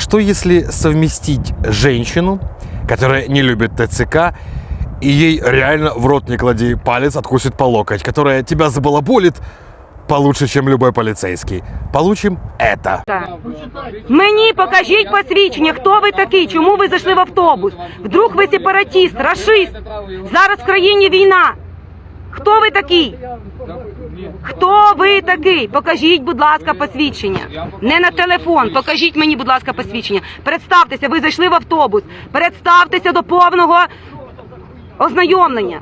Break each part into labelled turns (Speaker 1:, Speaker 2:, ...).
Speaker 1: что если совместить женщину, которая не любит ТЦК, и ей реально в рот не клади палец, откусит по локоть, которая тебя забалаболит получше, чем любой полицейский. Получим это.
Speaker 2: Мені покажіть посвідчення, хто ви такий, чому ви зайшли в автобус? Вдруг ви сепаратіст, рашист. Зараз в країні війна. Хто ви такий? Хто ви такий? Покажіть, будь ласка, посвідчення. Не на телефон. Покажіть мені, будь ласка, посвідчення. Представтеся, ви зайшли в автобус. Представтеся до повного ознайомлення.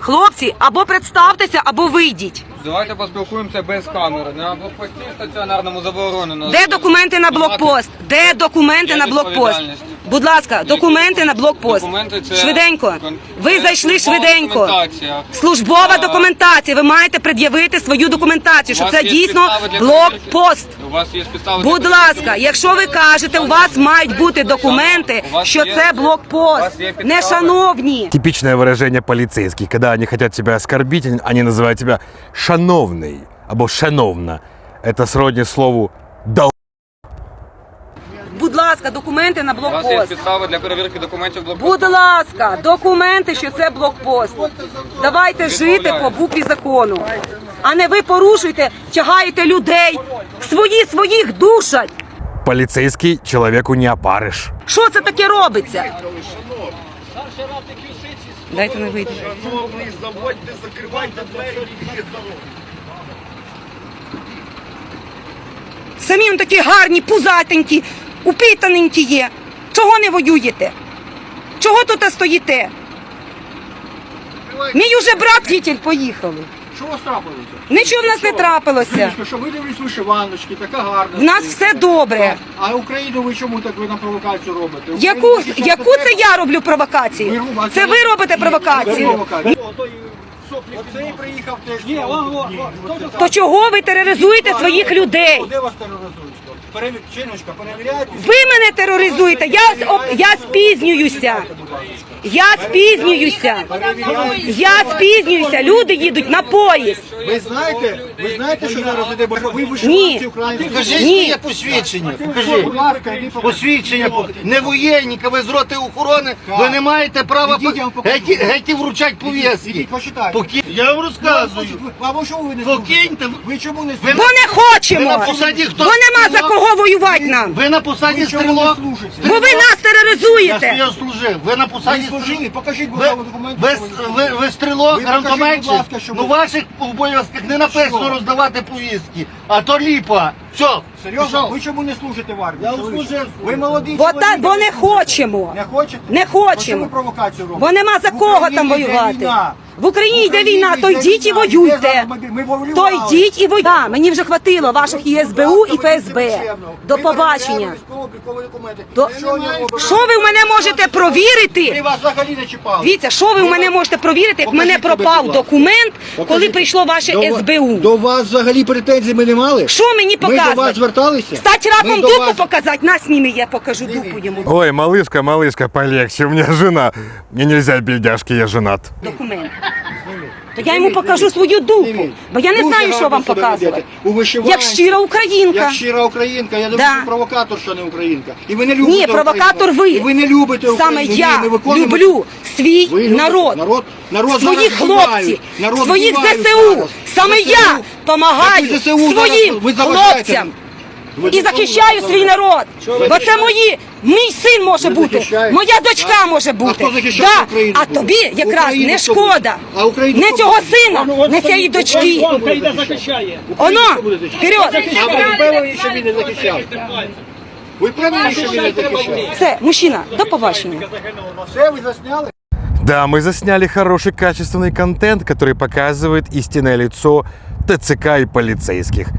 Speaker 2: Хлопці, або представтеся, або вийдіть.
Speaker 3: Давайте поспілкуємося без камери. На блокпості стаціонарному заборонено.
Speaker 2: Де документи на блокпост? Де документи
Speaker 3: Є
Speaker 2: на блокпост?
Speaker 3: відповідальність.
Speaker 2: Будь ласка, документи на блокпост.
Speaker 3: Документи це
Speaker 2: Швиденько.
Speaker 3: кон-
Speaker 2: Ви
Speaker 3: це
Speaker 2: зайшли
Speaker 3: службова
Speaker 2: швиденько.
Speaker 3: документація.
Speaker 2: Службова
Speaker 3: А,
Speaker 2: документація. Ви маєте пред'явити свою документацію,
Speaker 3: У
Speaker 2: що
Speaker 3: вас
Speaker 2: це
Speaker 3: є
Speaker 2: дійсно
Speaker 3: підстави для
Speaker 2: блокпост.
Speaker 3: У вас є підстави для
Speaker 2: Будь
Speaker 3: перевірки?
Speaker 2: ласка, якщо ви кажете, у вас мають бути документи,
Speaker 3: У вас
Speaker 2: що
Speaker 3: є-
Speaker 2: це
Speaker 3: у
Speaker 2: блокпост.
Speaker 3: вас є підстави?
Speaker 2: Не шановні.
Speaker 1: Типичное выражение полицейских, когда они хотят тебя оскорбить, они называют тебя шановный, або шановна. Это сродни слову дол.
Speaker 2: Будь ласка, документи на
Speaker 3: У вас є
Speaker 2: блокпост.
Speaker 3: підстави для перевірки документів блокпосту?
Speaker 2: Будь ласка, документи, що це блокпост. Давайте жити по букві закону. А не ви порушуєте, тягаєте людей, свої своїх душать.
Speaker 1: Полицейский человеку не опарыш.
Speaker 2: Що це таке робиться? Дайте не вийти. Самі он такі гарні, пузатенькі, упитаненькі є. Чого не воюєте? Чого тут стоїте? Мій уже брат вітель поїхали.
Speaker 4: Що у вас трапилося?
Speaker 2: Нічого в нас не трапилося.
Speaker 4: Книжка, що ви дивлюсь вишиваночки, така гарна.
Speaker 2: В нас все добре.
Speaker 4: А Україну ви чому так ви на провокацію робите?
Speaker 2: Яку,
Speaker 4: Україну
Speaker 2: яку це я роблю провокацію?
Speaker 4: Ви-
Speaker 2: Це ви робите
Speaker 4: Ви
Speaker 2: провокацію?
Speaker 4: провокацію. Оцей приїхав теж. Ні,
Speaker 2: То чого ви тероризуєте своїх людей?
Speaker 4: Де вас тероризують? Перевір... Чиночка, перевіряйте.
Speaker 2: Ви мене тероризуєте. Я, з- я спізнююся. Я спізнююся. Я спізнююся. Люди їдуть на поїзд.
Speaker 4: Ви знаєте, ви знаєте, що зараз іде, бо ви
Speaker 2: Ні.
Speaker 4: вишиванці українські.
Speaker 5: Покажи
Speaker 2: Ні.
Speaker 5: своє посвідчення. Покажи.
Speaker 4: Будь ласка.
Speaker 5: Посвідчення. Не воєнника, ви з роти охорони, ви не маєте права
Speaker 4: Ідіть, я вам покажу.
Speaker 5: геть, геть вручати пов'язки.
Speaker 4: Ідіть, почитайте.
Speaker 5: Я вам розказую.
Speaker 4: А ви чому ви не
Speaker 5: Покиньте.
Speaker 4: Ви чому не служите?
Speaker 2: Бо не
Speaker 5: Ви
Speaker 2: хочемо.
Speaker 5: на посаді хто?
Speaker 2: Бо нема за кого воювати нам.
Speaker 5: Ви на посаді
Speaker 4: Ви чому не
Speaker 5: стрілок?
Speaker 4: служите?
Speaker 2: Бо ви нас тероризуєте.
Speaker 5: Я служив. Ви на
Speaker 4: Ви
Speaker 5: посаді
Speaker 4: служили, покажіть, будь ласка, документи.
Speaker 5: ви,
Speaker 4: ви
Speaker 5: ви, ви стрілок,
Speaker 4: Ви покажіть, будь ласка, що ви-
Speaker 5: Ну ваших обов'язках не написано
Speaker 4: Що?
Speaker 5: роздавати повістки, а то ліпа. Все.
Speaker 4: Серйозно, ви чому не служите в армії?
Speaker 5: Я служив.
Speaker 4: Ви молодий
Speaker 2: Бо, та, бо не хочемо.
Speaker 4: Не хочете?
Speaker 2: Не хочемо.
Speaker 4: ви провокацію робите?
Speaker 2: Бо нема за
Speaker 4: В
Speaker 2: кого
Speaker 4: Україні
Speaker 2: там воювати. В Україні йде війна, то йдіть і воюйте. То йдіть і воюйте. Да, мені вже хватило ваших і СБУ, і ФСБ. До побачення. До- Що ви в мене можете провірити? Дивіться, що ви в мене можете провірити, як в мене пропав документ, коли прийшло ваше СБУ.
Speaker 4: До вас взагалі претензій ми не мали?
Speaker 2: Що мені
Speaker 4: Ми до вас
Speaker 2: показувати?
Speaker 4: зверталися?
Speaker 2: Стать раком
Speaker 4: Ми до
Speaker 2: дупу
Speaker 4: вас-
Speaker 2: показати, на сніми, я покажу дупу йому.
Speaker 1: Ой, малышка, малышка, полегче, у меня жена. Мне нельзя, бельдяшки, я женат.
Speaker 2: Документ. То я йому покажу свою дупу, бо я не
Speaker 4: Дуже
Speaker 2: знаю, що
Speaker 4: гарно
Speaker 2: вам
Speaker 4: себе
Speaker 2: показувати.
Speaker 4: ведете. У вишиванці.
Speaker 2: Як щира українка.
Speaker 4: Як щира українка, я думаю,
Speaker 2: Да.
Speaker 4: що провокатор, що не українка. І ви не любите
Speaker 2: Ні, провокатор
Speaker 4: Україну.
Speaker 2: ви.
Speaker 4: І ви не любите Україну.
Speaker 2: Саме
Speaker 4: Ні,
Speaker 2: я
Speaker 4: ми виконуємо-
Speaker 2: люблю свій
Speaker 4: Ви любите
Speaker 2: народ,
Speaker 4: народ, народ
Speaker 2: своїх
Speaker 4: зараз вбивають.
Speaker 2: хлопців,
Speaker 4: Народ
Speaker 2: своїх
Speaker 4: вбивають
Speaker 2: ЗСУ.
Speaker 4: зараз.
Speaker 2: Саме я допомагаю своїм хлопцям. І захищаю свій народ. Бо це мої, мій син може бути, моя дочка може бути. Да. А тобі якраз не шкода. Не цього сина, не цієї дочки. Оно, вперед.
Speaker 4: А ви впевнені, що він не захищав? Ви впевнені, що він не захищав?
Speaker 2: Все, мужчина, до побачення.
Speaker 4: Все, ви засняли?
Speaker 1: Да, мы засняли хороший качественный контент, который показывает истинное лицо ТЦК и полицейских.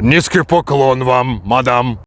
Speaker 1: Низкий поклон вам, мадам.